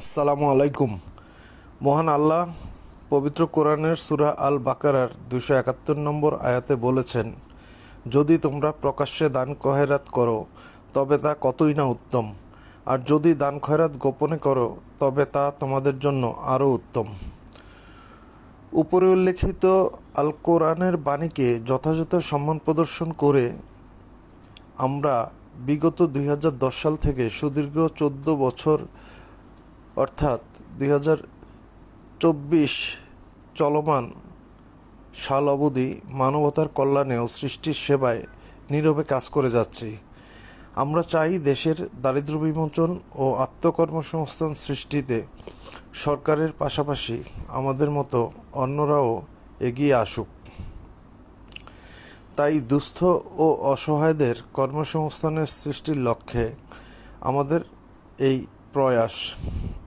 আসসালামু আলাইকুম। মহান আল্লাহ পবিত্র কোরআনের সুরা আল বাকারার দুশো একাত্তর নম্বর আয়াতে বলেছেন, যদি তোমরা প্রকাশ্যে দান খয়রাত করো, তবে তা কতই না উত্তম। আর যদি দান খয়রাত গোপনে করো, তবে তা তোমাদের জন্য আরও উত্তম। উপরে উল্লেখিত আল কোরআনের বাণীকে যথাযথ সম্মান প্রদর্শন করে আমরা বিগত দুই হাজার দশ সাল থেকে সুদীর্ঘ চোদ্দ বছর অর্থাৎ দুই চলমান সাল অবধি মানবতার কল্যাণে ও সৃষ্টির সেবায় নীরবে কাজ করে যাচ্ছি। আমরা চাই দেশের দারিদ্র্য বিমোচন ও আত্মকর্মসংস্থান সৃষ্টিতে সরকারের পাশাপাশি আমাদের মতো অন্যরাও এগিয়ে আসুক। তাই দুস্থ ও অসহায়দের কর্মসংস্থানের সৃষ্টির লক্ষ্যে আমাদের এই প্রয়াস।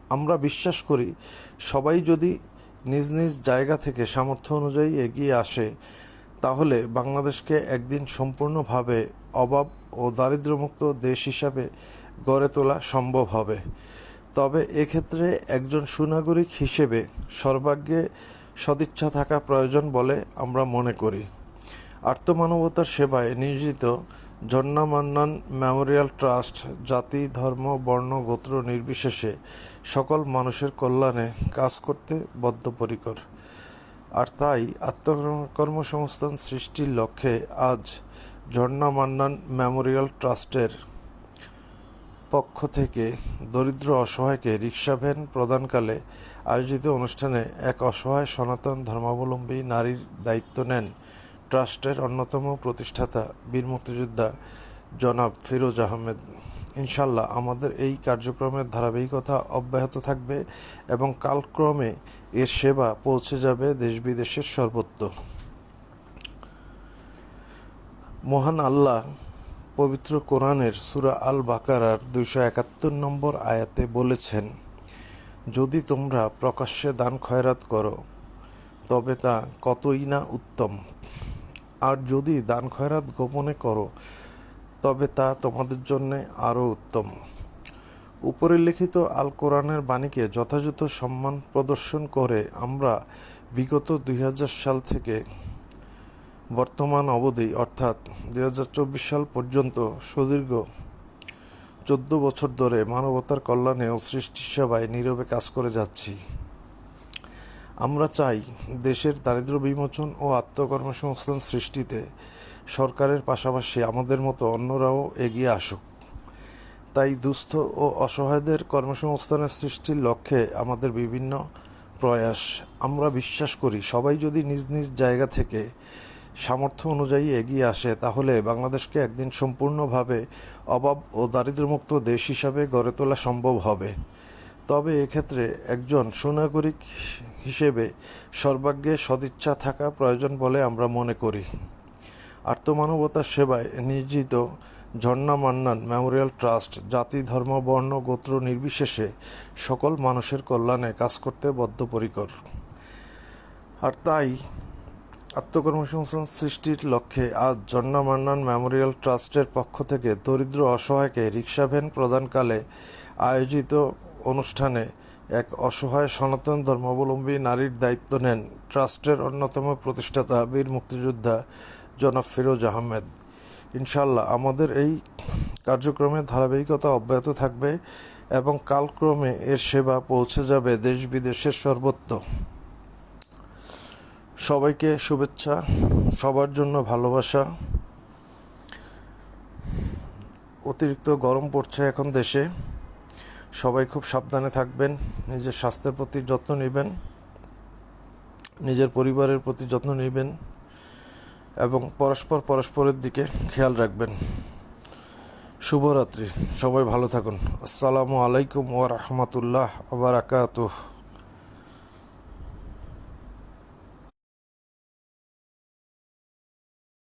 আমরা বিশ্বাস করি সবাই যদি নিজ নিজ জায়গা থেকে সামর্থ্য অনুযায়ী এগিয়ে আসে, তাহলে বাংলাদেশকে একদিন সম্পূর্ণভাবে অভাব ও দারিদ্র্যমুক্ত দেশ হিসাবে গড়ে তোলা সম্ভব হবে। তবে এক্ষেত্রে একজন সুনাগরিক হিসেবে সর্বাগ্যে সদিচ্ছা থাকা প্রয়োজন বলে আমরা মনে করি। আর্তমানবতার সেবায় নিয়োজিত জন্না মান্নান মেমোরিয়াল ট্রাস্ট, জাতি, ধর্ম, বর্ণ, গোত্র নির্বিশেষে সকল মানুষের কল্যাণে কাজ করতে বদ্ধপরিকর। আর তাই আত্মকর্মসংস্থান সৃষ্টির লক্ষ্যে আজ ঝর্ণা মান্নান মেমোরিয়াল ট্রাস্টের পক্ষ থেকে দরিদ্র অসহায়কে রিক্সা ভ্যান প্রদানকালে আয়োজিত অনুষ্ঠানে এক অসহায় সনাতন ধর্মাবলম্বী নারীর দায়িত্ব নেন ট্রাস্টের অন্যতম প্রতিষ্ঠাতা বীর মুক্তিযোদ্ধা জনাব ফিরোজ আহমেদ। ইনশাল্লাহ আমাদের এই কার্যক্রমের ধারাবাহিকতা অব্যাহত থাকবে এবং কালক্রমে এর সেবা পৌঁছে যাবে দেশ বিদেশের সর্বত্র। মহান আল্লাহ পবিত্র কোরআনের সুরা আল বাকারার দুইশো একাত্তর নম্বর আয়াতে বলেছেন, যদি তোমরা প্রকাশ্যে দান খয়রাত করো, তবে তা কতই না উত্তম। আর যদি দান খয়রাত গোপনে করো, তবে তা তোমাদের জন্য আরও উত্তম। উপরে লিখিত আল কোরআনের বাণীকে যথাযথ সম্মান প্রদর্শন করে আমরা বিগত দুই হাজার সাল থেকে বর্তমান অবধি, অর্থাৎ দুই হাজার চব্বিশ সাল পর্যন্ত সুদীর্ঘ চোদ্দ বছর ধরে মানবতার কল্যাণে ও সৃষ্টি সেবায় নীরবে কাজ করে যাচ্ছি। আমরা চাই দেশের দারিদ্র্য বিমোচন ও আত্মকর্মসংস্থান সৃষ্টিতে সরকারের পাশাপাশি আমাদের মতো অন্যরাও এগিয়ে আসুক। তাই দুস্থ ও অসহায়দের কর্মসংস্থানের সৃষ্টির লক্ষ্যে আমাদের বিভিন্ন প্রয়াস। আমরা বিশ্বাস করি সবাই যদি নিজ নিজ জায়গা থেকে সামর্থ্য অনুযায়ী এগিয়ে আসে, তাহলে বাংলাদেশকে একদিন সম্পূর্ণভাবে অভাব ও দারিদ্র্যমুক্ত দেশ হিসাবে গড়ে তোলা সম্ভব হবে। তবে এক্ষেত্রে একজন সুনাগরিক হিসেবে সর্বাগ্যে সদিচ্ছা থাকা প্রয়োজন বলে আমরা মনে করি। আর্তমানবতার সেবায় নিয়োজিত ঝর্ণা মান্নান মেমোরিয়াল ট্রাস্ট জাতি, ধর্ম, বর্ণ, গোত্র নির্বিশেষে সকল মানুষের কল্যাণে কাজ করতে বদ্ধপরিকর। আর তাই আত্মকর্মসংস্থান সৃষ্টির লক্ষ্যে আজ ঝর্ণা মান্নান মেমোরিয়াল ট্রাস্টের পক্ষ থেকে দরিদ্র অসহায়কে রিক্সা ভ্যান প্রদানকালে আয়োজিত অনুষ্ঠানে এক অসহায় সনাতন ধর্মাবলম্বী নারীর দায়িত্ব নেন ট্রাস্টের অন্যতম প্রতিষ্ঠাতা বীর মুক্তিযোদ্ধা জনাব ফিরোজ আহমেদ। ইনশাল্লাহ আমাদের এই কার্যক্রমে ধারাবাহিকতা অব্যাহত থাকবে এবং কালক্রমে এর সেবা পৌঁছে যাবে দেশ বিদেশের সর্বত্র। সবাইকে শুভেচ্ছা, সবার জন্য ভালোবাসা। অতিরিক্ত গরম পড়ছে এখন দেশে। সবাই খুব সাবধানে থাকবেন, নিজের স্বাস্থ্যের প্রতি যত্ন নেবেন, নিজের পরিবারের প্রতি যত্ন নেবেন এবং পরস্পর পরস্পরের দিকে খেয়াল রাখবেন। শুভরাত্রি, সবাই ভালো থাকুন। আসসালামু আলাইকুম ওয়া রাহমাতুল্লাহ বারাকাতুহু।